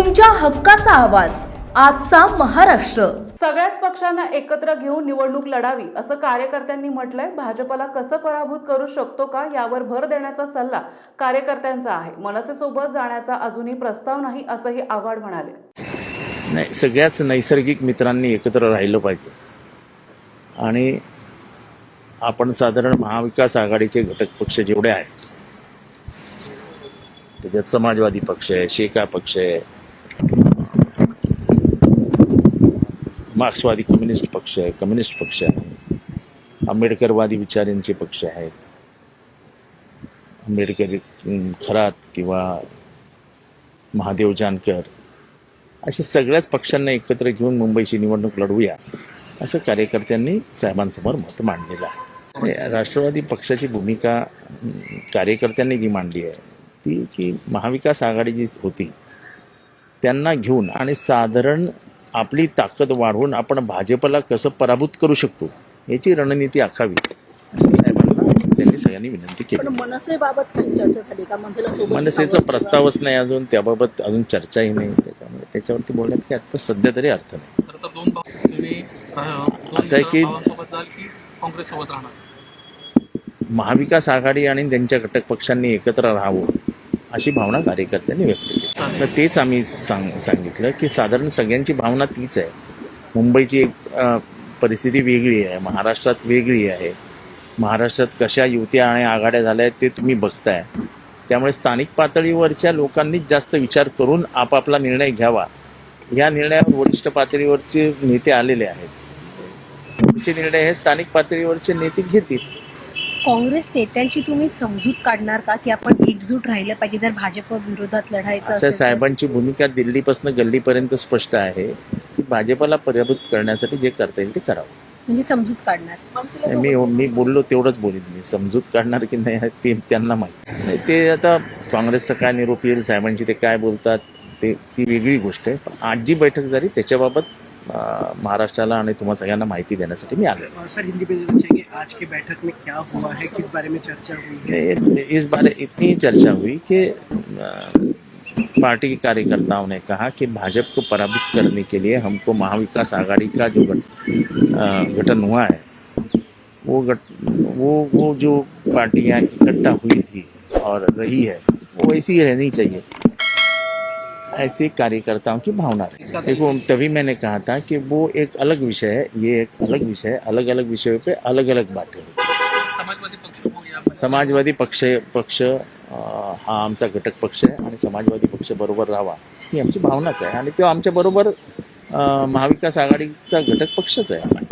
तुमच्या हक्काचा आवाज. आजचा महाराष्ट्र. सगळ्याच पक्षांना एकत्र घेऊन निवडणूक लढावी असं कार्यकर्त्यांनी म्हटलंय. भाजपला कसं पराभूत करू शकतो का यावर भर देण्याचा सल्ला कार्यकर्त्यांचा आहे. मनसेसोबत जाण्याचा अजूनही प्रस्ताव नाही असंही आव्हाड म्हणाले. नाही सगळ्याच नैसर्गिक मित्रांनी एकत्र राहिलं पाहिजे. आणि आपण साधारण महाविकास आघाडीचे घटक पक्ष जेवढे आहेत त्याच्यात समाजवादी पक्ष आहे शेका पक्ष आहे मार्क्सवादी कम्युनिस्ट पक्ष आहे कम्युनिस्ट पक्ष आहे. आंबेडकरवादी विचारांचे पक्ष आहेत. आंबेडकर खरात किंवा महादेव जानकर अशा सगळ्याच पक्षांना एकत्र घेऊन मुंबईची निवडणूक लढवूया असं कार्यकर्त्यांनी साहेबांसमोर मत मांडलेलं आहे. राष्ट्रवादी पक्षाची भूमिका कार्यकर्त्यांनी जी मांडली आहे ती की महाविकास आघाडी जी होती त्यांना घेऊन आणि साधारण आपली ताकद वाढवून आपण भाजपला कसं पराभूत करू शकतो याची रणनीती आखावी. अशी साहेबांना त्यांनी सगळ्यांनी विनंती केली. का? मनसेचा प्रस्तावच नाही अजून त्याबाबत अजून चर्चाही नाही. त्याच्यामुळे त्याच्यावरती बोलण्यात काय आता सध्या तरी अर्थ नाही. तर आता दोन भाव तुम्ही अं, दोन असं आहे की- की काँग्रेस सोबत राहणार? महाविकास आघाडी आणि त्यांच्या घटक पक्षांनी एकत्र राहावं अशी भावना कार्यकर्त्यांनी व्यक्त केली. तर तेच आम्ही सांग सांगितलं की साधारण सगळ्यांची भावना तीच आहे. मुंबईची एक परिस्थिती वेगळी आहे. महाराष्ट्रात वेगळी आहे. महाराष्ट्रात कशा युत्या आणि आघाड्या झाल्या आहेत ते तुम्ही बघताय. त्यामुळे स्थानिक पातळीवरच्या लोकांनीच जास्त विचार करून आपापला निर्णय घ्यावा. या निर्णयावर वरिष्ठ पातळीवरचे नेते आलेले आहेत. पुढचे निर्णय हे स्थानिक पातळीवरचे नेते घेतील. काँग्रेस नेत्यांची तुम्ही समजूत काढणार का? की आपण एकजूट राहिलं पाहिजे जर भाजप विरोधात लढायचं असं असेल तर? साहेबांची भूमिका दिल्लीपासून गल्लीपर्यंत स्पष्ट आहे की भाजपला पराभूत करण्यासाठी जे करता येईल ते करावं. म्हणजे समजूत काढणार. मी मी बोललो तेवढंच बोलीन मी. समजूत काढणार की नाही ते त्यांना माहिती नाही, ते आता काँग्रेसचा काय निरोप येईल साहेबांची ते काय बोलतात ते ती वेगळी गोष्ट आहे. पण आज जी बैठक झाली त्याच्याबाबत महाराष्ट्राला आणि तुम्हा सगळ्यांना माहिती देण्यासाठी मी आलो सर हिंदी में आज की बैठक में क्या हुआ है? किस बारे में चर्चा हुई है? इस बारे इतनी चर्चा हुई कि पार्टी के कार्यकर्ताओं ने कहा कि भाजपा को पराभूत करने के लिए हमको महाविकास आघाड़ी का जो गठन हुआ है वो गठ वो वो जो पार्टियाँ इकट्ठा हुई थी और रही है वो ऐसी रहनी चाहिए। ऐसे कार्यकर्ताओं की भावना रही देखो तभी मैंने कहा था कि वो एक अलग विषय है ये एक अलग विषय है अलग अलग विषयों पे अलग अलग बातें होती। समाजवादी पक्ष पक्ष हा आमचा घटक पक्ष आहे आणि समाजवादी पक्ष बरोबर राहावा ही आमची भावनाच आहे आणि तो आमच्या बरोबर महाविकास आघाडीचा घटक पक्षच आहे